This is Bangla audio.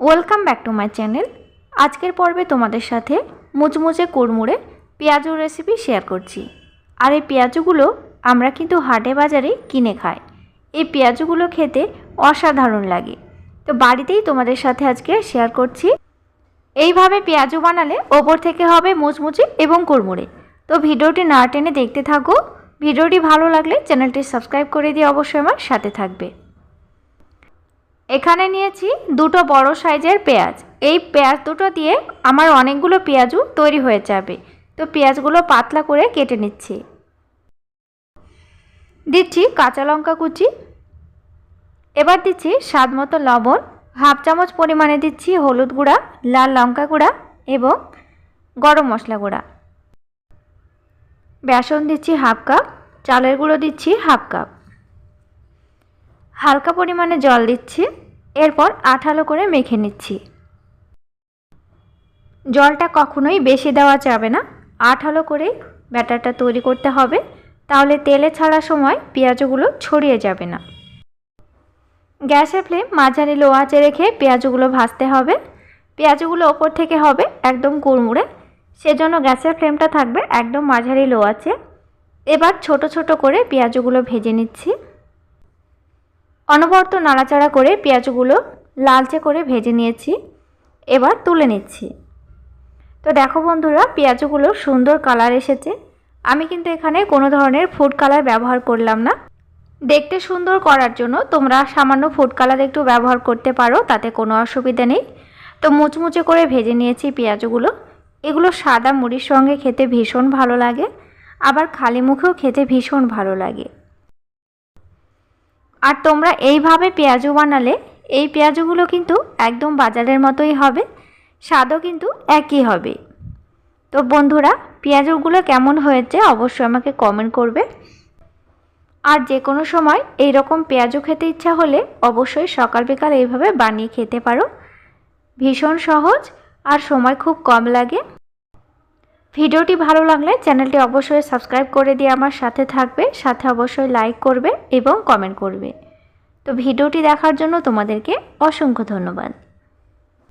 Welcome back to my channel. আজকের পর্বে তোমাদের সাথে মুচমুচে কুড়মুড়ে পেঁয়াজুর রেসিপি শেয়ার করছি। আর এই পেঁয়াজুগুলো আমরা কিন্তু হাটে বাজারে কিনে খাই। এই পেঁয়াজুগুলো খেতে অসাধারণ লাগে। তো বাড়িতেই তোমাদের সাথে আজকে শেয়ার করছি। এইভাবে পেঁয়াজু বানালে ওপর থেকে হবে মুচমুচে এবং কুড়মুড়ে। তো ভিডিওটি না টেনে দেখতে থাকো। ভিডিওটি ভালো লাগলে চ্যানেলটি সাবস্ক্রাইব করে দিয়ে অবশ্যই আমার সাথে থাকবে। এখানে নিয়েছি দুটো বড় সাইজের পেঁয়াজ। এই পেঁয়াজ দুটো দিয়ে আমার অনেকগুলো পেঁয়াজও তৈরি হয়ে যাবে। তো পেঁয়াজগুলো পাতলা করে কেটে নিচ্ছি। দিচ্ছি কাঁচা লঙ্কা কুচি। এবার দিচ্ছি স্বাদ মতো লবণ। হাফ চামচ পরিমাণে দিচ্ছি হলুদ গুঁড়া, লাল লঙ্কা গুঁড়া এবং গরম মশলা গুঁড়া। বেসন দিচ্ছি হাফ কাপ, চালের গুঁড়ো দিচ্ছি হাফ কাপ। হালকা পরিমাণে জল দিচ্ছি। এরপর আঠালো করে মেখে নিচ্ছি। জলটা কখনোই বেশি দেওয়া যাবে না। আঠালো করে ব্যাটারটা তৈরি করতে হবে। তাহলে তেলে ছাড়ার সময় পেঁয়াজগুলো ছড়িয়ে যাবে না। গ্যাসের ফ্লেম মাঝারি লো আঁচে রেখে পেঁয়াজগুলো ভাজতে হবে। পেঁয়াজগুলো ওপর থেকে হবে একদম কুড়মুড়ে। সেজন্য গ্যাসের ফ্লেমটা থাকবে একদম মাঝারি লো আছে এবার ছোট ছোট করে পেঁয়াজগুলো ভেজে নিচ্ছি। অনবরত নাড়াচাড়া করে পেঁয়াজগুলো লালচে করে ভেজে নিয়েছি। এবার তুলে নিচ্ছি। তো দেখো বন্ধুরা, পেঁয়াজগুলো সুন্দর কালার এসেছে। আমি কিন্তু এখানে কোনো ধরনের ফুড কালার ব্যবহার করলাম না। দেখতে সুন্দর করার জন্য তোমরা সামান্য ফুড কালার একটু ব্যবহার করতে পারো, তাতে কোনো অসুবিধা নেই। তো মুচমুচে করে ভেজে নিয়েছি পেঁয়াজগুলো। এগুলো সাদা মুড়ির সঙ্গে খেতে ভীষণ ভালো লাগে। আবার খালি মুখেও খেতে ভীষণ ভালো লাগে। আর তোমরা এইভাবে পেঁয়াজু বানালে এই পেঁয়াজুগুলো কিন্তু একদম বাজারের মতোই হবে, স্বাদও কিন্তু একই হবে। তো বন্ধুরা, পেঁয়াজুগুলো কেমন হয়েছে অবশ্যই আমাকে কমেন্ট করবে। আর যে কোনো সময় এই রকম পেঁয়াজু খেতে ইচ্ছা হলে অবশ্যই সকাল বিকাল এইভাবে বানিয়ে খেতে পারো। ভীষণ সহজ আর সময় খুব কম লাগে। ভিডিওটি ভালো লাগলে চ্যানেলটি অবশ্যই সাবস্ক্রাইব করে দিয়ে আমার সাথে থাকবে, সাথে অবশ্যই লাইক করবে এবং কমেন্ট করবে। তো ভিডিওটি দেখার জন্য তোমাদেরকে অসংখ্য ধন্যবাদ।